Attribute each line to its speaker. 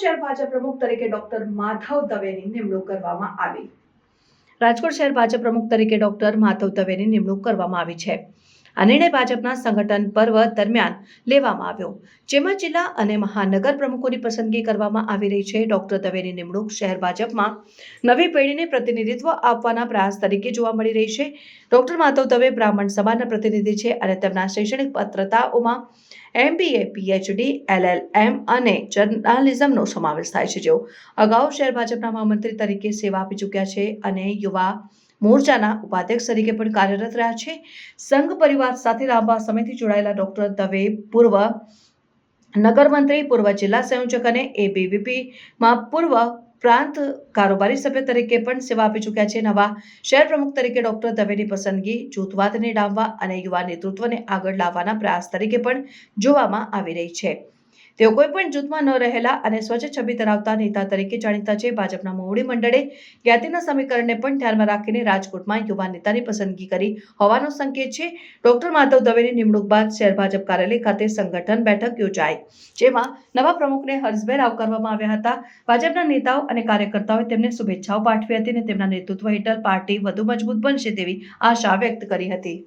Speaker 1: શહેર ભાજપ પ્રમુખ તરીકે ડોક્ટર માધવ દવેની નિમણૂક કરવામાં આવી. રાજકોટ શહેર ભાજપ પ્રમુખ તરીકે ડોક્ટર માધવ દવેની નિમણૂક કરવામાં આવી છે. આ નિર્ણય ભાજપના સંગઠન પર્વ દરમિયાન લેવામાં આવ્યો. જેમાં જિલ્લા અને મહાનગર પ્રમુખોની પસંદગી કરવામાં આવી રહી છે. ડોક્ટર દવેની નિમણૂક શહેર ભાજપમાં નવી પેઢીને પ્રતિનિધિત્વ આપવાના પ્રયાસ તરીકે જોવા મળી રહી છે. ડોક્ટર માધવ દવે બ્રાહ્મણ સમાજના પ્રતિનિધિ છે અને તેમના શૈક્ષણિક પત્રતાઓમાં એમબીએ, પીએચડી, એલએલએમ અને જર્નાલિઝમનો સમાવેશ થાય છે. જેઓ અગાઉ શહેર ભાજપના મહામંત્રી તરીકે સેવા આપી ચૂક્યા છે અને યુવા મોરચાના ઉપાધ્યક્ષ તરીકે પણ કાર્યરત રહ્યા છે. સંઘ પરિવાર સાથે લાંબા સમયથી જોડાયેલા ડોક્ટર દવે પૂર્વ નગરમંત્રી, પૂર્વ જિલ્લા સંયોજક અને એબીવીપીમાં પૂર્વ પ્રાંત કારોબારી સભ્ય તરીકે પણ સેવા આપી ચૂક્યા છે. નવા શહેર પ્રમુખ તરીકે ડોક્ટર દવેની પસંદગી જૂથવાદને ડામવા અને યુવા નેતૃત્વને આગળ લાવવાના પ્રયાસ તરીકે પણ જોવામાં આવી રહી છે. તેઓ કોઈ પણ જૂથમાં ન રહેલા અને સ્વચ્છ છબી ધરાવતા નેતા તરીકે જાણીતા છે. ભાજપના મોવડી મંડળે જ્ઞાતિના સમીકરણને પણ ધ્યાનમાં રાખીને રાજકોટમાં યુવા નેતાની પસંદગી કરી હોવાનો સંકેત છે. ડોક્ટર માધવ દવેની નિમણૂક બાદ શહેર ભાજપ કાર્યાલય ખાતે સંગઠન બેઠક યોજાઈ, જેમાં નવા પ્રમુખને હર્ષભેર આવકારવામાં આવ્યા હતા. ભાજપના નેતાઓ અને કાર્યકર્તાઓએ તેમને શુભેચ્છાઓ પાઠવી હતી અને તેમના નેતૃત્વ હેઠળ પાર્ટી વધુ મજબૂત બનશે તેવી આશા વ્યક્ત કરી હતી.